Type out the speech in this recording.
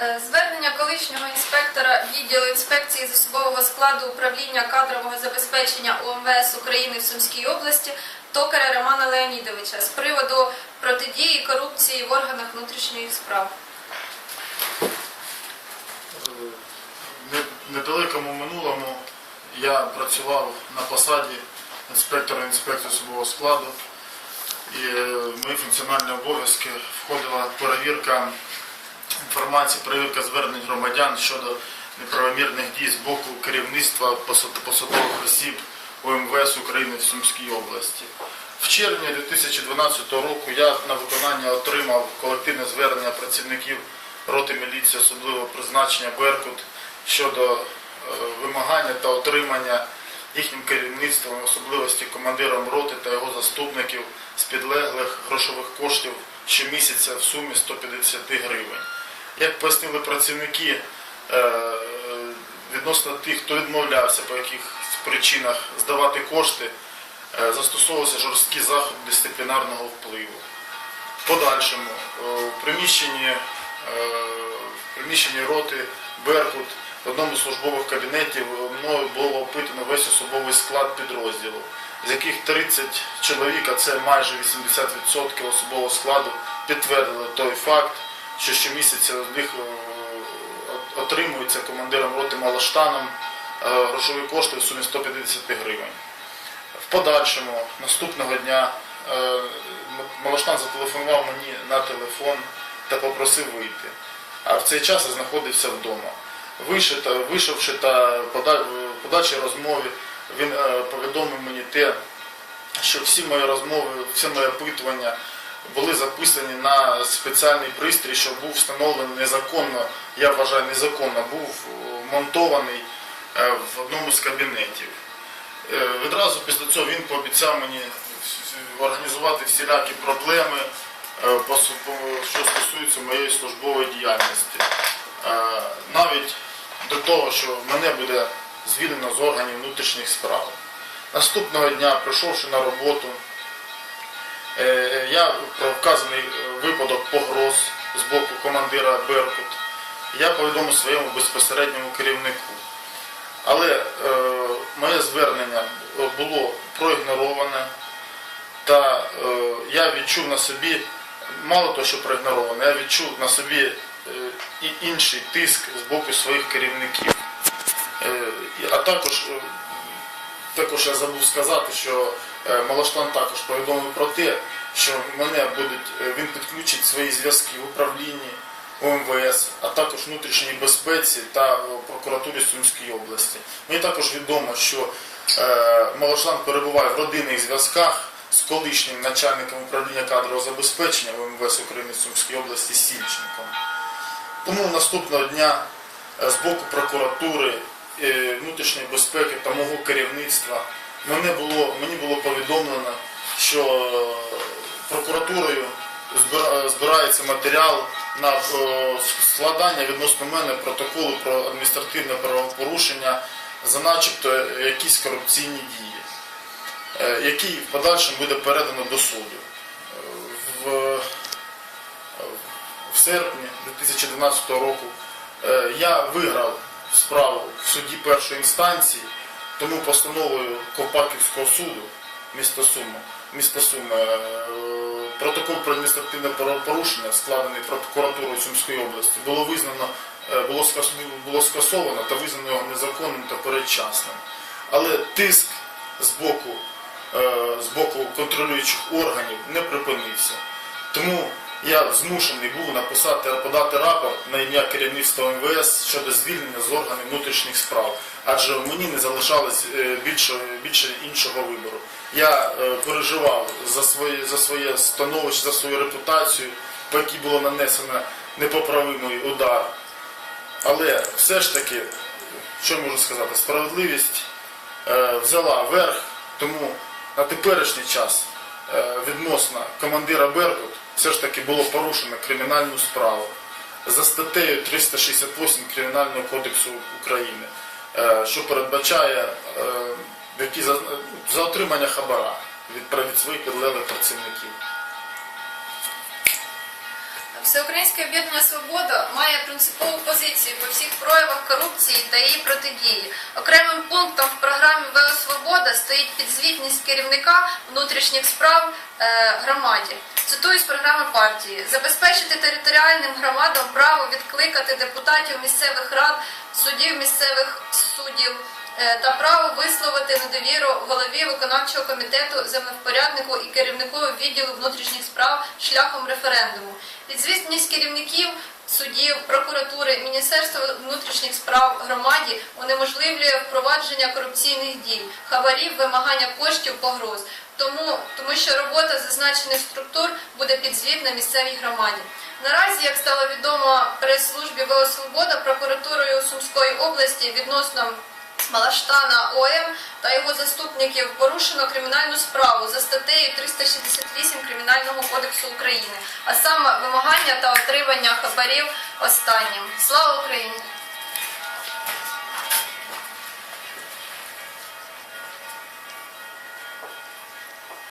Е, Звернення колишнього інспектора відділу інспекції з особового складу управління кадрового забезпечення УМВС України в Сумській області Токаря Романа Леонідовича з приводу протидії корупції в органах внутрішніх справ. В недалекому минулому я працював на посаді інспектора інспекції особового складу. І е, мої функціональні обов'язки входила перевірка інформації, перевірка звернень громадян щодо неправомірних дій з боку керівництва посадових осіб УМВС України в Сумській області. В червні 2012 року я на виконання отримав колективне звернення працівників роти міліції особливого призначення Беркут щодо е, вимагання та отримання їхнім керівництвом, особливості командиром роти та його заступників з підлеглих грошових коштів щомісяця в сумі 150 гривень. Як пояснили працівники, е, відносно тих, хто відмовлявся по якихось причинах здавати кошти, е, застосовувався жорсткий заход дисциплінарного впливу. В подальшому в приміщенні, е, в приміщенні роти Беркут в одному з службових кабінетів мною було опитано весь особовий склад підрозділу, з яких 30 чоловік, а це майже 80% особового складу, підтвердили той факт, що щомісяця з них е, отримується командиром роти Малоштаном е, грошові кошти в сумі 150 гривень. В подальшому, наступного дня, е, М- Малоштан зателефонував мені на телефон та попросив вийти. А в цей час я знаходився вдома. Вийшовши та подальшій розмові, він повідомив мені те, що всі мої розмови, всі мої опитування були записані на спеціальний пристрій, що був встановлений незаконно, я вважаю, незаконно, був е, монтований е, в одному з кабінетів. Е, Відразу після цього він пообіцяв мені організувати всілякі проблеми, що стосуються моєї службової діяльності. Навіть до того, що мене буде звільнено з органів внутрішніх справ. Наступного дня, прийшовши на роботу, я про вказаний е, випадок погроз з боку командира Беркут, я повідомив своєму безпосередньому керівнику. Але е, моє звернення було проігнороване, та е, я відчув на собі, мало того, що проігнороване, я відчув на собі е, і інший тиск з боку своїх керівників. Е, а також, е, також я забув сказати, що е, Малоштан також повідомив про те, що мене будуть, е, він підключить свої зв'язки в управлінні ОМВС, а також внутрішній безпеці та е, прокуратурі Сумської області. Мені також відомо, що е, перебуває в родинних зв'язках з колишнім начальником управління кадрового забезпечення ОМВС України в Сумській області Сільченком. Тому наступного дня з боку прокуратури, внутрішньої безпеки та мого керівництва мене було, мені було повідомлено, що е, прокуратурою збирається матеріал на е, складання відносно мене протоколу про адміністративне правопорушення за начебто якісь корупційні дії, е, який в подальшому буде передано до суду. Е, В в серпні 2012 року е, я виграв справу в суді першої інстанції, тому постановою Копаківського суду міста Суми, міста Суми е, протокол про адміністративне правопорушення, складений прокуратурою Сумської області, було визнано, е, було було скасовано та визнано його незаконним та передчасним. Але тиск з боку, е, з боку контролюючих органів не припинився. Тому я змушений був написати, подати рапорт на ім'я керівництва МВС щодо звільнення з органів внутрішніх справ, адже мені не залишалось е, більше, більше іншого вибору. Я е, переживав за своє, за своє становище, за свою репутацію, по якій було нанесено непоправимий удар. Але все ж таки, що можу сказати, справедливість е, взяла верх, тому на теперішній час відносно командира Беркут все ж таки було порушено кримінальну справу за статтею 368 Кримінального кодексу України, е, що передбачає е, за, отримання хабара від своїх підлеглих працівників. Всеукраїнське об'єднання Свобода має принципову позицію по всіх проявах корупції та її протидії. Окремим пунктом в програмі ВО Свобода стоїть підзвітність керівника внутрішніх справ е, громаді. Цитую з програми партії: забезпечити територіальним громадам право відкликати депутатів місцевих рад, суддів місцевих суддів та право висловити недовіру голові виконавчого комітету, землевпоряднику і керівнику відділу внутрішніх справ шляхом референдуму. Підзвітність керівників судів, прокуратури, Міністерства внутрішніх справ громаді унеможливлює впровадження корупційних дій, хабарів, вимагання коштів, погроз. Тому, тому що робота зазначених структур буде підзвітна місцевій громаді. Наразі, як стало відомо прес-службі ВО Свобода, прокуратурою Сумської області відносно Малаштана ОМ та його заступників порушено кримінальну справу за статтею 368 Кримінального кодексу України, а саме вимагання та отримання хабарів останнім. Слава Україні!